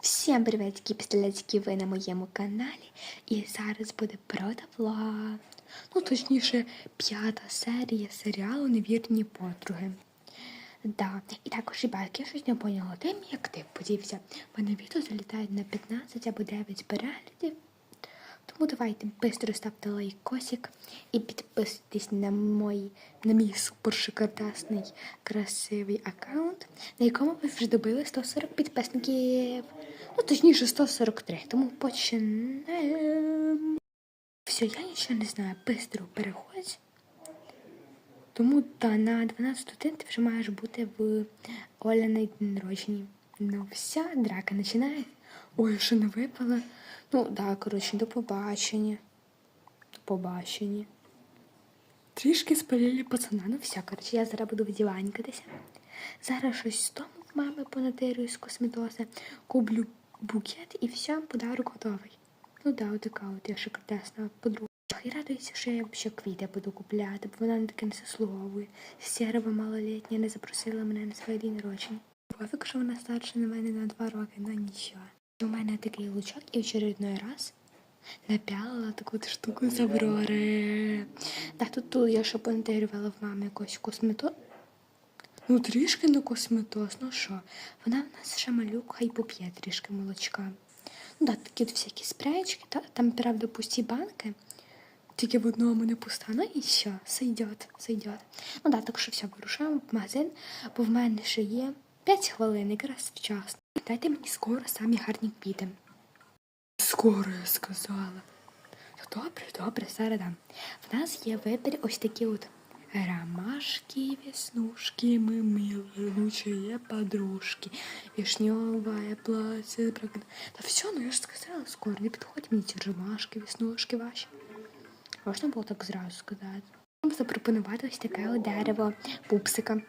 Всім привітки, пістолетики, ви на моєму каналі. І зараз буде продавла. Ну, точніше, п'ята серія серіалу Невірні подруги. Да. І також, ребят, я щось не поняла тим, як ти подівся. В мене відео залітають на 15 або 9 переглядів. Тому давайте швидко ставте лайкосик і підписуйтесь на мой, на мій супер шикардасний красивий аккаунт, на якому ви вже добили 140 підписників. Ну, точніше, 143. Тому починаємо. Все, я нічого не знаю. Бистро переходь. Тому та на 12 годин ти вже маєш бути в Оля на день народження. Ну, вся драка починає. Ой, що не випала. Ну, да, коротше, до побачення. До побачення. Трішки спалили пацана. Ну все, коротше, я зараз буду вдіванькатися. Зараз щось з тому в мами понатирую з косметоса, куплю букет і все, подарок готовий. Ну да, отака от я шикардесна подруга. І радуюся, що я взагалі квіти буду купляти, бо вона не таке не заслуговує. Стерва малолітня не запросила мене на своє день народження. Пофіг, що вона старша на мене на два роки, ну нічого. У мене такий лучок і в очередной раз напялила таку штуку з Аврори. Так, тут, тут я ще понтирювала в мамі якось космето. Ну, трішки на косметоз, ну що? Вона в нас ще малюк, хай поп'є трішки молочка. Ну так, такі от всякі спреечки, та, там, правда, пусті банки. Тільки в одному не пуста, ну і все, сойдет, сойдет. Ну так, так що все, вирушаємо в магазин, бо в мене ще є 5 хвилин, якраз вчасно. Дайте мені скоро самі гарні квіти. Скоро я сказала. Ну, Добре, добре, зараз дам. В нас є вибір ось такі от ромашки, веснушки, мы милые, лучшие подружки, вишневое платье. Та все, ну я ж сказала скоро, не підходять мені ці ромашки, веснушки ваші. Можна було так зразу сказати. Запропонувати ось таке от дерево пупсика.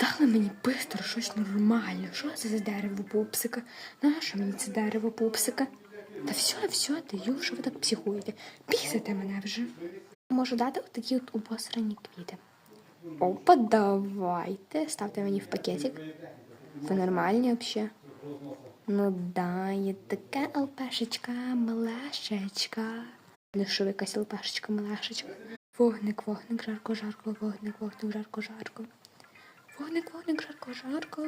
Дали мені бистро щось нормальне. Що це за дерево пупсика? Нащо мені це дерево пупсика? Та все, все, даю, що ви так психуєте. Бісите мене вже. Можу дати от такі от обосрані квіти. Опа, давайте. Ставте мені в пакетик. Ви нормальні взагалі? Ну да, є така алпешечка, малешечка. Ну що якась алпешечка, малешечка? Вогник, вогник, жарко, жарко, вогник, вогник, жарко, жарко. Вогник, вогник, жарко, жарко.